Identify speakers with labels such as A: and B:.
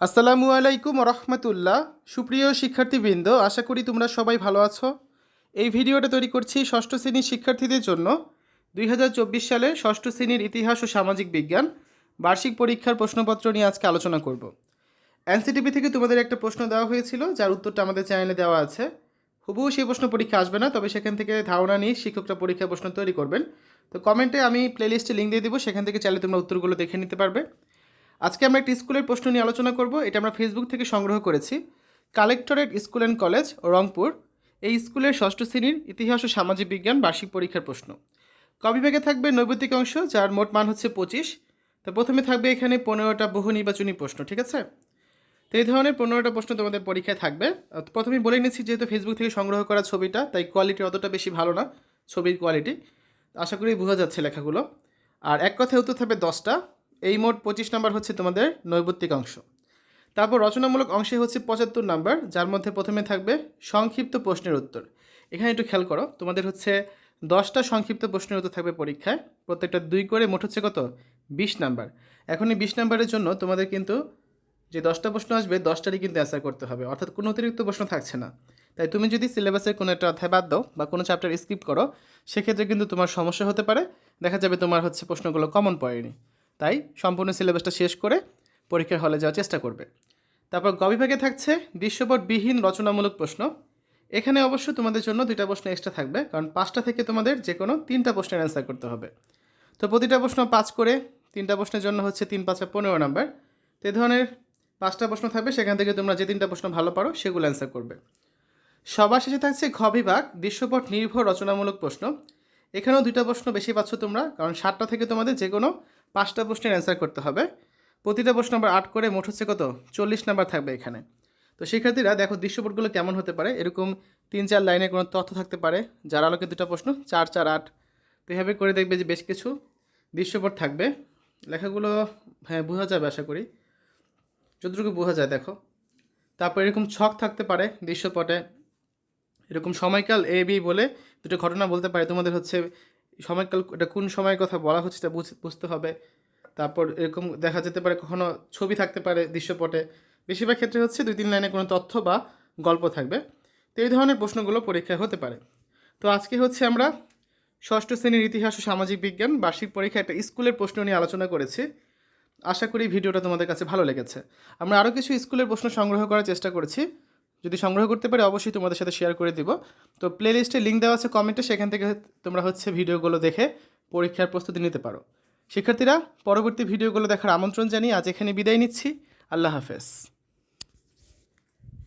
A: আসসালামু আলাইকুম রহমতুল্লাহ সুপ্রিয় শিক্ষার্থীবৃন্দ, আশা করি তোমরা সবাই ভালো আছো। এই ভিডিওটা তৈরি করছি ষষ্ঠ শ্রেণির শিক্ষার্থীদের জন্য। দুই হাজার চব্বিশ সালে ষষ্ঠ শ্রেণির ইতিহাস ও সামাজিক বিজ্ঞান বার্ষিক পরীক্ষার প্রশ্নপত্র নিয়ে আজকে আলোচনা করব। এনসিটিভি থেকে তোমাদের একটা প্রশ্ন দেওয়া হয়েছিল, যার উত্তরটা আমাদের চ্যানেলে দেওয়া আছে। হুবহু সেই প্রশ্ন পরীক্ষা আসবে না, তবে সেখান থেকে ধারণা নিয়ে শিক্ষকরা পরীক্ষা প্রশ্ন তৈরি করবেন। তো কমেন্টে আমি প্লেলিস্টে লিঙ্ক দিয়ে দেবো, সেখান থেকে চাইলে তোমরা উত্তরগুলো দেখে নিতে পারবে। আজকে আমরা একটি স্কুলের প্রশ্ন নিয়ে আলোচনা করব, এটা আমরা ফেসবুক থেকে সংগ্রহ করেছি। Collectorate school and college, Rangpur. এই স্কুলের ষষ্ঠ শ্রেণির ইতিহাস ও সামাজিক বিজ্ঞান বার্ষিক পরীক্ষার প্রশ্ন। কবিভাগে থাকবে নৈবেদিক অংশ, যার মোট মান হচ্ছে পঁচিশ। তো প্রথমে থাকবে এখানে পনেরোটা বহু নির্বাচনী প্রশ্ন, ঠিক আছে? তো এই ধরনের পনেরোটা প্রশ্ন তোমাদের পরীক্ষায় থাকবে। প্রথমে বলে নিচ্ছি যেহেতু ফেসবুক থেকে সংগ্রহ করা ছবিটা, তাই কোয়ালিটি অতটা বেশি ভালো না, ছবির কোয়ালিটি আশা করি বোঝা যাচ্ছে লেখাগুলো। আর এক কথায় উত্তর থাকবে দশটা। এই মোট পঁচিশ নাম্বার হচ্ছে তোমাদের নৈবত্তিক অংশ। তারপর রচনামূলক অংশে হচ্ছে পঁচাত্তর নাম্বার, যার মধ্যে প্রথমে থাকবে সংক্ষিপ্ত প্রশ্নের উত্তর। এখানে একটু খেয়াল করো, তোমাদের হচ্ছে দশটা সংক্ষিপ্ত প্রশ্নের উত্তর থাকবে পরীক্ষায়, প্রত্যেকটা দুই করে মোট হচ্ছে কত? বিশ নাম্বার। এখন এই বিশ নাম্বারের জন্য তোমাদের কিন্তু যে দশটা প্রশ্ন আসবে, দশটারই কিন্তু অ্যান্সার করতে হবে। অর্থাৎ কোনো অতিরিক্ত প্রশ্ন থাকছে না। তাই তুমি যদি সিলেবাসের কোনো একটা অধ্যায় বাদ দাও বা কোনো চ্যাপ্টার স্কিপ করো, সেক্ষেত্রে কিন্তু তোমার সমস্যা হতে পারে। দেখা যাবে তোমার হচ্ছে প্রশ্নগুলো কমন পড়েনি। তাই সম্পূর্ণ সিলেবাসটা শেষ করে পরীক্ষার হলে যাওয়ার চেষ্টা করবে। তারপর গবিভাগে বিভাগে থাকছে দৃশ্যপটবিহীন রচনামূলক প্রশ্ন। এখানে অবশ্য তোমাদের জন্য দুইটা প্রশ্ন এক্সট্রা থাকবে, কারণ পাঁচটা থেকে তোমাদের যে কোনো তিনটা প্রশ্নের অ্যান্সার করতে হবে। তো প্রতিটা প্রশ্ন পাঁচ করে, তিনটা প্রশ্নের জন্য হচ্ছে তিন পাঁচে পনেরো নাম্বার তো এই ধরনের পাঁচটা প্রশ্ন থাকবে, সেখান থেকে তোমরা যে তিনটা প্রশ্ন ভালো পারো সেগুলো অ্যান্সার করবে। সবার শেষে থাকছে ঘ বিভাগ দৃশ্যপট নির্ভর রচনামূলক প্রশ্ন। এখানেও দুইটা প্রশ্ন বেশি পাচ্ছ তোমরা, কারণ সাতটা থেকে তোমাদের যে কোনো পাঁচটা প্রশ্নের অ্যান্সার করতে হবে। প্রতিটা প্রশ্ন নাম্বার আট করে মোট হচ্ছে কত? চল্লিশ নাম্বার থাকবে এখানে। তো শিক্ষার্থীরা, দেখো দৃশ্যপটগুলো কেমন হতে পারে? এরকম তিন চার লাইনে কোনো তথ্য থাকতে পারে। যার আলোকে দুটো প্রশ্ন, চার চার, আট। তো এভাবে করে দেখবে যে বেশ কিছু দৃশ্যপট থাকবে। লেখাগুলো হ্যাঁ বোঝা যাবে আশা করি। যতটুকু বোঝা যায়, দেখো। তারপর এরকম ছক থাকতে পারে দৃশ্যপটে। এরকম সময়কাল এ, বি বলে দুটো ঘটনা বলতে পারে। তোমাদের হচ্ছে সময়কাল, এটা কোন সময়ের কথা বলা হচ্ছে বুঝ- বুঝতে হবে। তারপর এরকম দেখা যেতে পারে কখনো ছবি থাকতে পারে দৃশ্যপটে। বেশিরভাগ ক্ষেত্রে হচ্ছে দুই, তিন লাইনে কোনো তথ্য বা গল্প থাকবে। তো এই ধরনের প্রশ্নগুলো পরীক্ষায় হতে পারে। তো আজকে হচ্ছে আমরা ষষ্ঠ শ্রেণির ইতিহাস ও সামাজিক বিজ্ঞান বার্ষিক পরীক্ষা একটা স্কুলের প্রশ্ন নিয়ে আলোচনা করেছি। আশা করি ভিডিওটা তোমাদের কাছে ভালো লেগেছে। আমরা আরও কিছু স্কুলের প্রশ্ন সংগ্রহ করার চেষ্টা করেছি। যদি সংগ্রহ করতে পারি, অবশ্যই তোমাদের সাথে শেয়ার করে দিব। তো প্লেলিস্টে লিঙ্ক দেওয়া আছে কমেন্টে সেখান থেকে তোমরা হচ্ছে ভিডিওগুলো দেখে পরীক্ষার প্রস্তুতি নিতে পারো। শিক্ষার্থীরা, পরবর্তী ভিডিওগুলো দেখার আমন্ত্রণ জানিয়ে আজ এখানে বিদায় নিচ্ছি। আল্লাহ হাফেজ।